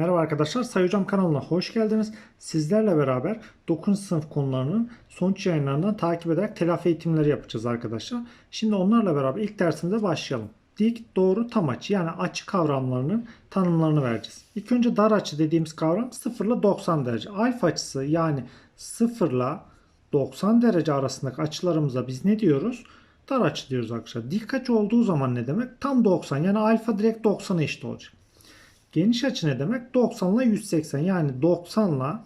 Merhaba arkadaşlar, Sayı Hocam kanalına hoş geldiniz. Sizlerle beraber 9. sınıf konularının sonuç yayınlarından takip ederek telafi eğitimleri yapacağız arkadaşlar. Şimdi onlarla beraber ilk dersimize başlayalım. Dik, doğru, tam açı yani açı kavramlarının tanımlarını vereceğiz. İlk önce dar açı dediğimiz kavram 0 ile 90 derece. Alfa açısı yani 0 ile 90 derece arasındaki açılarımıza biz ne diyoruz? Dar açı diyoruz arkadaşlar. Dik açı olduğu zaman ne demek? Tam 90 yani alfa direkt 90'a eşit olacak. Geniş açı ne demek? 90 ile 180 yani 90 ile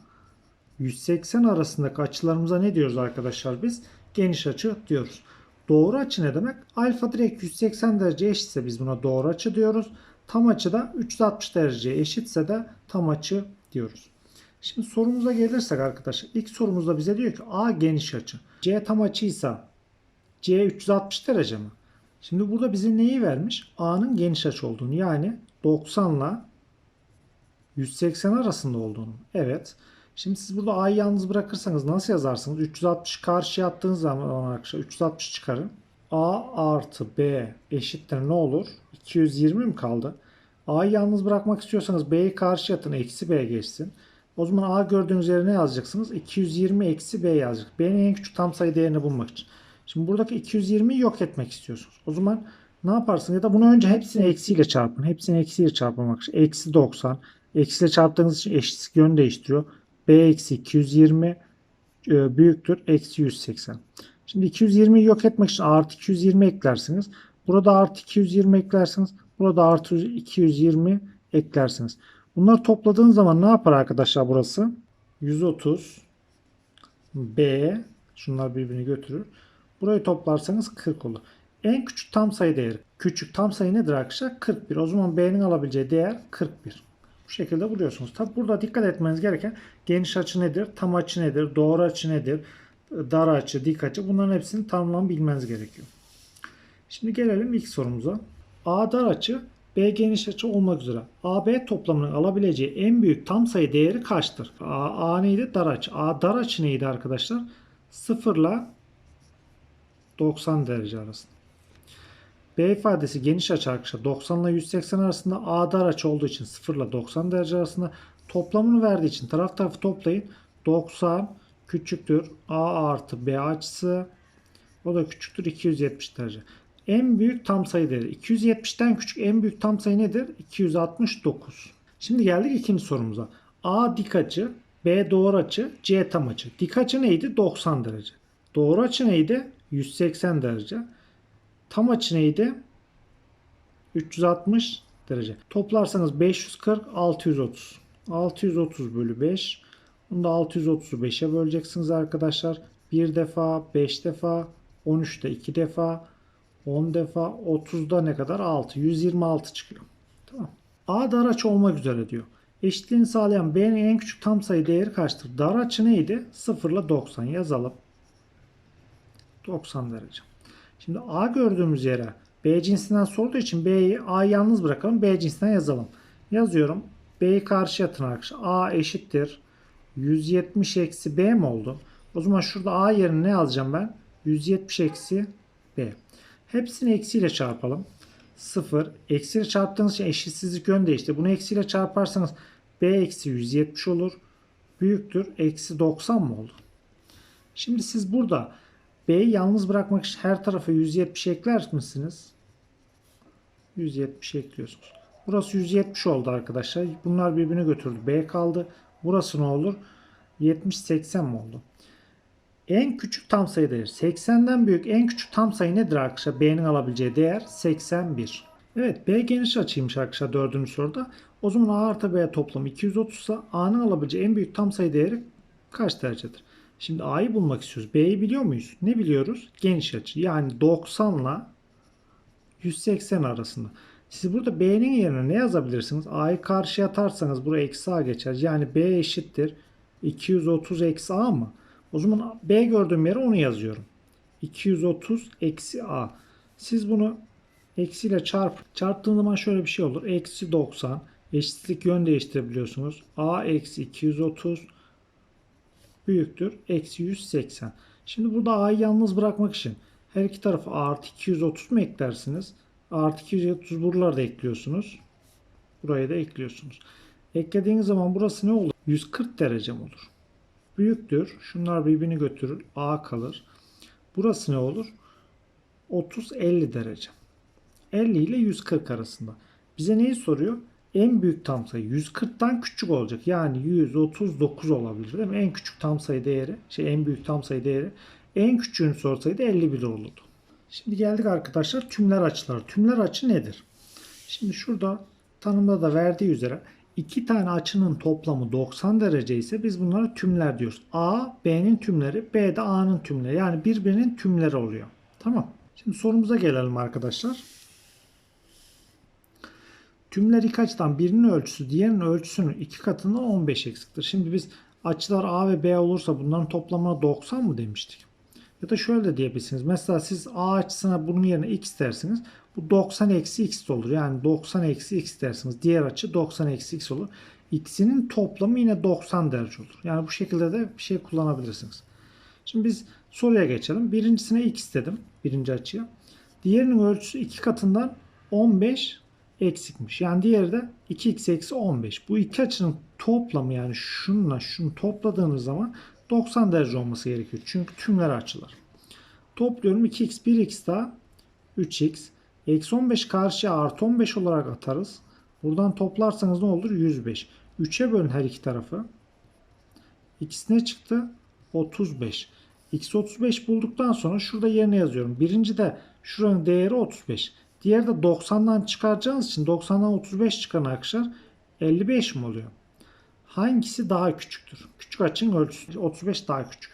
180 arasındaki açılarımıza ne diyoruz arkadaşlar biz? Geniş açı diyoruz. Doğru açı ne demek? Alfa direkt 180 derece eşitse biz buna doğru açı diyoruz. Tam açı da 360 dereceye eşitse de tam açı diyoruz. Şimdi sorumuza gelirsek arkadaşlar ilk sorumuzda bize diyor ki A geniş açı. C tam açıysa C 360 derece mi? Şimdi burada bize neyi vermiş? A'nın geniş açı olduğunu yani 90 ile 180 arasında olduğunu. Evet. Şimdi siz burada A'yı yalnız bırakırsanız nasıl yazarsınız? 360 karşıya attığınız zaman arkadaşlar 360 çıkarın. A artı B eşittir ne olur? 220 mi kaldı? A'yı yalnız bırakmak istiyorsanız B'yi karşıya atın. Eksi B geçsin. O zaman A gördüğünüz yere ne yazacaksınız? 220 eksi B yazacak. B'nin en küçük tam sayı değerini bulmak için. Şimdi buradaki 220'yi yok etmek istiyorsunuz. O zaman ne yaparsın? Ya da bunu önce hepsini eksiyle çarpın. Hepsini eksiyle çarpmak için. Eksi 90. Eksiyle çarptığınız için eşitlik yön değiştiriyor. B eksi 220 e, büyüktür. Eksi 180. Şimdi 220'yi yok etmek için artı 220 eklersiniz. Burada artı 220 eklersiniz. Burada artı 220 eklersiniz. Bunları topladığınız zaman ne yapar arkadaşlar burası? 130 B şunlar birbirini götürür. Burayı toplarsanız 40 olur. En küçük tam sayı değeri. Küçük tam sayı nedir arkadaşlar? 41. O zaman B'nin alabileceği değer 41. Bu şekilde buluyorsunuz. Tabi burada dikkat etmeniz gereken geniş açı nedir? Tam açı nedir? Doğru açı nedir? Dar açı, dik açı. Bunların hepsini tanımlamı bilmeniz gerekiyor. Şimdi gelelim ilk sorumuza. A dar açı, B geniş açı olmak üzere AB toplamının alabileceği en büyük tam sayı değeri kaçtır? A, A neydi? Dar açı. A dar açı neydi arkadaşlar? 0 ile 90 derece arasında. B ifadesi geniş açı arkadaşlar 90 ile 180 arasında A dar açı olduğu için 0 ile 90 derece arasında toplamını verdiği için taraf tarafı toplayın. 90 küçüktür A artı B açısı o da küçüktür 270 derece. En büyük tam sayı değeri 270'ten küçük en büyük tam sayı nedir? 269. Şimdi geldik ikinci sorumuza. A dik açı, B doğru açı, C tam açı. Dik açı neydi? 90 derece. Doğru açı neydi? 180 derece. Tam açı neydi? 360 derece. Toplarsanız 540, 630. 630 bölü 5. Bunu da 630'u 5'e böleceksiniz arkadaşlar. 1 defa, 5 defa, 13'te 2 defa, 10 defa, 30'da ne kadar? 6. 126 çıkıyor. Tamam. A dar açı olmak üzere diyor. Eşitliğini sağlayan B'nin en küçük tam sayı değeri kaçtır? Dar açı neydi? 0 ile 90 yazalım. 90 derece. Şimdi A gördüğümüz yere B cinsinden sorduğu için B'yi A'yı yalnız bırakalım. B cinsinden yazalım. Yazıyorum. B'yi karşıya atın. A eşittir. 170 eksi B mi oldu? O zaman şurada A yerine ne yazacağım ben? 170 eksi B. Hepsini eksiyle çarpalım. 0. Eksiyle çarptığınız için eşitsizlik yön değişti. Bunu eksiyle çarparsanız B eksi 170 olur. Büyüktür. Eksi 90 mı oldu? Şimdi siz burada B'yi yalnız bırakmak için her tarafa 170 ekler misiniz? 170 ekliyorsunuz. Burası 170 oldu arkadaşlar. Bunlar birbirini götürdü. B kaldı. Burası ne olur? 70-80 mi oldu? En küçük tam sayı değer. 80'den büyük en küçük tam sayı nedir arkadaşlar? B'nin alabileceği değer 81. Evet B geniş açıymış arkadaşlar dördüncü soruda. O zaman A artı B toplamı 230 ise A'nın alabileceği en büyük tam sayı değeri kaç derecedir? Şimdi A'yı bulmak istiyoruz. B'yi biliyor muyuz? Ne biliyoruz? Geniş açı. Yani 90 ile 180 arasında. Siz burada B'nin yerine ne yazabilirsiniz? A'yı karşıya atarsanız buraya eksi A geçer. Yani B eşittir. 230 eksi A mı? O zaman B gördüğüm yere onu yazıyorum. 230 eksi A. Siz bunu eksiyle çarp. Çarptığınız zaman şöyle bir şey olur. Eksi 90. Eşitlik yön değiştirebiliyorsunuz. A eksi 230 büyüktür. Eksi 180. Şimdi burada A'yı yalnız bırakmak için her iki tarafı artı 230 mu eklersiniz? Artı 230 buraları da ekliyorsunuz. Buraya da ekliyorsunuz. Eklediğiniz zaman burası ne olur? 140 derece mi olur? Büyüktür. Şunlar birbirini götürür. A kalır. Burası ne olur? 30-50 derece. 50 ile 140 arasında. Bize neyi soruyor? En büyük tam sayı 140'tan küçük olacak. Yani 139 olabilir değil mi? En küçük tam sayı değeri, şey en büyük tam sayı değeri. En küçüğünü sorsaydı 51 olurdu. Şimdi geldik arkadaşlar tümler açılar. Tümler açı nedir? Şimdi şurada tanımda da verdiği üzere iki tane açının toplamı 90 derece ise biz bunlara tümler diyoruz. A, B'nin tümleri, B de A'nın tümleri. Yani birbirinin tümleri oluyor. Tamam. Şimdi sorumuza gelelim arkadaşlar. Tümler iki açıdan birinin ölçüsü diğerinin ölçüsünün iki katından 15 eksiktir. Şimdi biz açılar A ve B olursa bunların toplamına 90 mı demiştik? Ya da şöyle de diyebilirsiniz. Mesela siz A açısına bunun yerine x dersiniz. Bu 90 eksi x olur. Yani 90 eksi x dersiniz. Diğer açı 90 eksi x olur. X'inin toplamı yine 90 derece olur. Yani bu şekilde de bir şey kullanabilirsiniz. Şimdi biz soruya geçelim. Birincisine x dedim. Birinci açıya. Diğerinin ölçüsü iki katından 15 eksikmiş. Yani diğeri de 2x eksi 15. Bu iki açının toplamı yani şununla şunu topladığınız zaman 90 derece olması gerekiyor. Çünkü tümler açılar. Topluyorum 2x 1x daha 3x. Eksi 15 karşıya artı 15 olarak atarız. Buradan toplarsanız ne olur? 105. 3'e bölün her iki tarafı. X ne çıktı? 35. X 35 bulduktan sonra şurada yerine yazıyorum. Birinci de şuranın değeri 35. Diğeri de 90'dan çıkaracağınız için 90'dan 35 çıkan arkadaşlar 55 mi oluyor? Hangisi daha küçüktür? Küçük açının ölçüsü 35 daha küçük.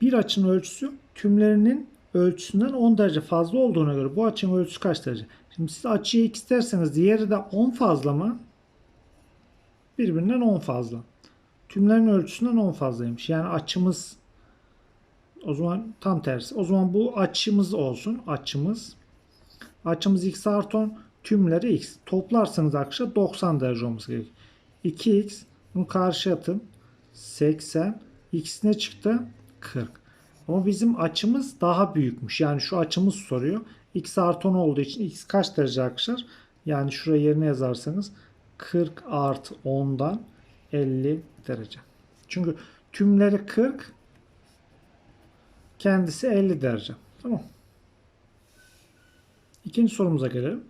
Bir açının ölçüsü tümlerinin ölçüsünden 10 derece fazla olduğuna göre bu açının ölçüsü kaç derece? Şimdi siz açıya x derseniz diğeri de 10 fazla mı? Birbirinden 10 fazla. Tümlerin ölçüsünden 10 fazlaymış. Yani açımız o zaman tam tersi. O zaman bu açımız olsun. Açımız. Açımız x artı 10. Tümleri x. Toplarsanız arkadaşlar 90 derece olması gerekiyor. 2x. Bunu karşı atın. 80. X ne çıktı? 40. Ama bizim açımız daha büyükmüş. Yani şu açımız soruyor. X artı 10 olduğu için x kaç derece arkadaşlar? Yani şuraya yerine yazarsanız 40 artı 10'dan 50 derece. Çünkü tümleri 40 kendisi 50 derece. Tamam. İkinci sorumuza gelelim.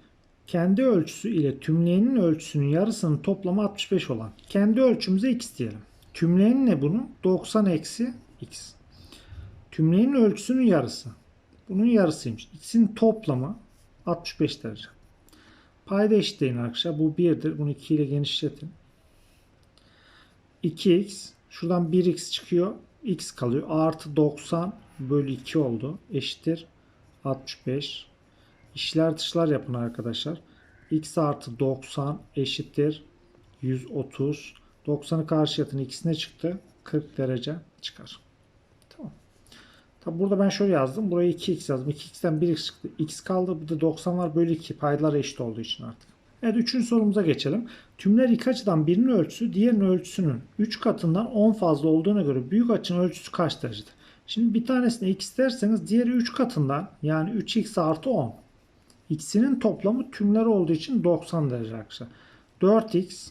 Kendi ölçüsü ile tümleyenin ölçüsünün yarısının toplamı 65 olan. Kendi ölçümüze x diyelim. Tümleyenin ne bunun? 90 eksi x. Tümleyenin ölçüsünün yarısı. Bunun yarısıymış. X'in toplamı 65 derece. Payda eşitleyin arkadaşlar. Bu 1'dir. Bunu 2 ile genişletin. 2x. Şuradan 1x çıkıyor. x kalıyor. Artı 90 bölü 2 oldu. Eşittir. 65. İşler dışlar yapın arkadaşlar. x artı 90 eşittir. 130. 90'ı karşı yatın. ikisine çıktı. 40 derece çıkar. Tamam. Tabi burada ben şöyle yazdım. Buraya 2x yazdım. 2x'ten 1x çıktı. x kaldı. Bir de 90 var. Bölü 2. Paydalar eşit olduğu için artık. Evet üçüncü sorumuza geçelim. Tümler iki açıdan birinin ölçüsü diğerinin ölçüsünün 3 katından 10 fazla olduğuna göre büyük açının ölçüsü kaç derecedir? Şimdi bir tanesine x derseniz diğeri 3 katından yani 3x artı 10. X'inin toplamı tümler olduğu için 90 derece arkadaşlar. 4x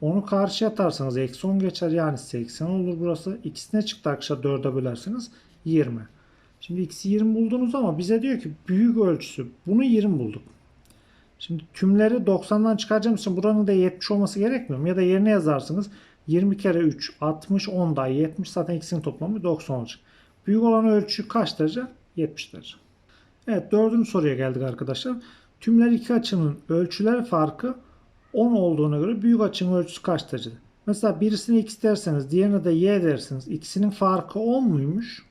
onu karşıya atarsanız eksi 10 geçer yani 80 olur burası. X ne çıktı arkadaşlar 4'e bölerseniz 20. Şimdi x'i 20 buldunuz ama bize diyor ki büyük ölçüsü bunu 20 bulduk. Şimdi tümleri 90'dan çıkaracağım için buranın da 70 olması gerekmiyor mu? Ya da yerine yazarsınız 20 kere 3 60 10 daha 70 zaten x'in toplamı 90 olacak. Büyük olan ölçü kaç derece? 70 derece. Evet dördüncü soruya geldik arkadaşlar. Tümler iki açının ölçüler farkı 10 olduğuna göre büyük açının ölçüsü kaç derecedir? Mesela birisine x derseniz diğerine de y dersiniz. İkisinin farkı 10 muymuş?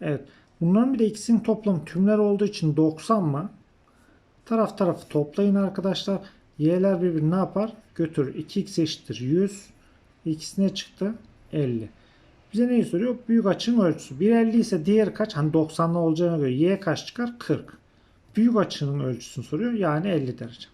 Evet. Bunların bir de ikisinin toplamı tümler olduğu için 90 mı? Taraf tarafı toplayın arkadaşlar. Y'ler birbirini ne yapar? Götürür. 2x eşittir 100. X ne çıktı? 50. Bize neyi soruyor? Büyük açının ölçüsü. 1.50 ise diğer kaç? Hani 90'lı olacağına göre y kaç çıkar? 40. Büyük açının ölçüsünü soruyor. Yani 50 derece.